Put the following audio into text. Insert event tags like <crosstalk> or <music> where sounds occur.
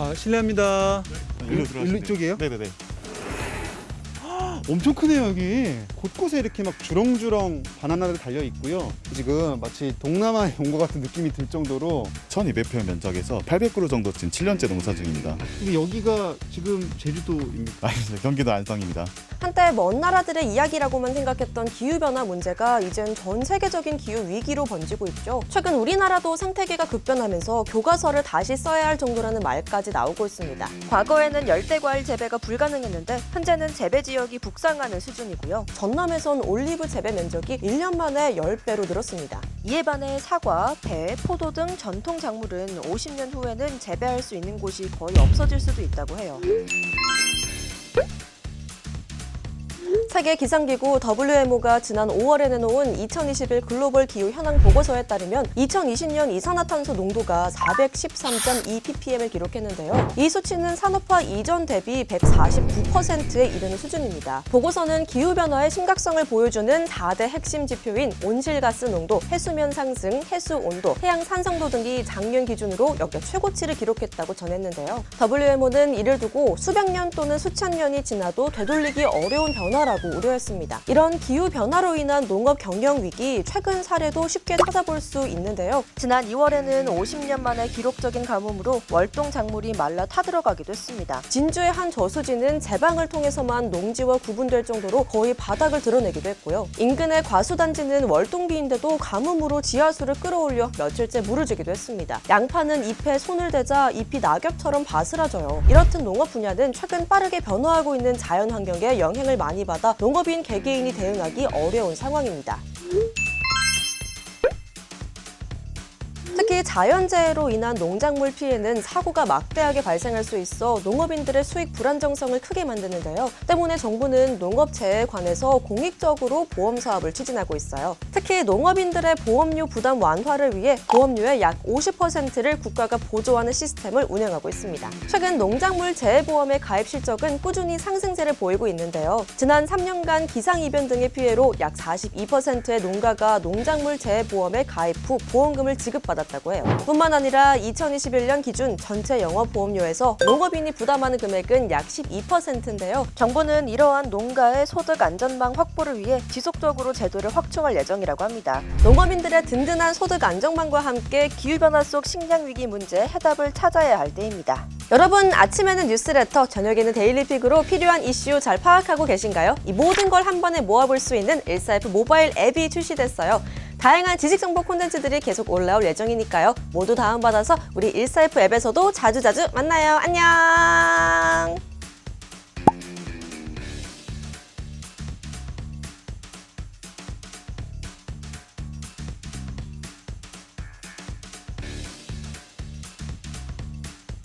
아, 실례합니다. 일로 일로- 들어가시면 일로 이쪽이에요? 네네네. 엄청 크네요, 여기. 곳곳에 이렇게 막 주렁주렁 바나나들 달려 있고요. 지금 마치 동남아에 <laughs> 온 것 같은 느낌이 들 정도로 1200평 면적에서 800그루 정도 지금 7년째 농사 중입니다. 이게 여기가 지금 제주도입니까? 아닙니다. <laughs> 경기도 안성입니다. 한때 먼 나라들의 이야기라고만 생각했던 기후변화 문제가 이젠 전 세계적인 기후 위기로 번지고 있죠. 최근 우리나라도 생태계가 급변하면서 교과서를 다시 써야 할 정도라는 말까지 나오고 있습니다. 과거에는 열대과일 재배가 불가능했는데 현재는 재배 지역이 북 상하는 수준이고요. 전남에선 올리브 재배 면적이 1년 만에 10배로 늘었습니다. 이에 반해 사과, 배, 포도 등 전통 작물은 50년 후에는 재배할 수 있는 곳이 거의 없어질 수도 있다고 해요. 세계 기상기구 WMO가 지난 5월에 내놓은 2021 글로벌 기후 현황 보고서에 따르면 2020년 이산화탄소 농도가 413.2 ppm을 기록했는데요. 이 수치는 산업화 이전 대비 149%에 이르는 수준입니다. 보고서는 기후 변화의 심각성을 보여주는 4대 핵심 지표인 온실가스 농도, 해수면 상승, 해수 온도, 해양 산성도 등이 작년 기준으로 역대 최고치를 기록했다고 전했는데요. WMO는 이를 두고 수백 년 또는 수천 년이 지나도 되돌리기 어려운 변화라고 우려했습니다. 이런 기후 변화로 인한 농업 경영 위기 최근 사례도 쉽게 찾아볼 수 있는데요. 지난 2월에는 50년 만에 기록적인 가뭄으로 월동 작물이 말라 타들어가기도 했습니다. 진주의 한 저수지는 제방을 통해서만 농지와 구분될 정도로 거의 바닥을 드러내기도 했고요. 인근의 과수단지는 월동비인데도 가뭄으로 지하수를 끌어올려 며칠째 물을 주기도 했습니다. 양파는 잎에 손을 대자 잎이 낙엽처럼 바스라져요. 이렇듯 농업 분야는 최근 빠르게 변화하고 있는 자연 환경에 영향을 많이 받아 농업인 개개인이 대응하기 어려운 상황입니다. 특히 자연재해로 인한 농작물 피해는 사고가 막대하게 발생할 수 있어 농업인들의 수익 불안정성을 크게 만드는데요. 때문에 정부는 농업재해에 관해서 공익적으로 보험 사업을 추진하고 있어요. 특히 농업인들의 보험료 부담 완화를 위해 보험료의 약 50%를 국가가 보조하는 시스템을 운영하고 있습니다. 최근 농작물 재해보험의 가입 실적은 꾸준히 상승세를 보이고 있는데요. 지난 3년간 기상이변 등의 피해로 약 42%의 농가가 농작물 재해보험에 가입 후 보험금을 지급받았다 고 해요. 뿐만 아니라 2021년 기준 전체 영업보험료에서 농업인이 부담하는 금액은 약 12%인데요. 정부는 이러한 농가의 소득 안전망 확보를 위해 지속적으로 제도를 확충할 예정이라고 합니다. 농업인들의 든든한 소득 안정망과 함께 기후변화 속 식량 위기 문제 해답을 찾아야 할 때입니다. 여러분 아침에는 뉴스레터, 저녁에는 데일리픽으로 필요한 이슈 잘 파악하고 계신가요? 이 모든 걸 한 번에 모아볼 수 있는 일사F 모바일 앱이 출시됐어요. 다양한 지식 정보 콘텐츠들이 계속 올라올 예정이니까요. 모두 다운받아서 우리 일사F 앱에서도 자주자주 만나요. 안녕!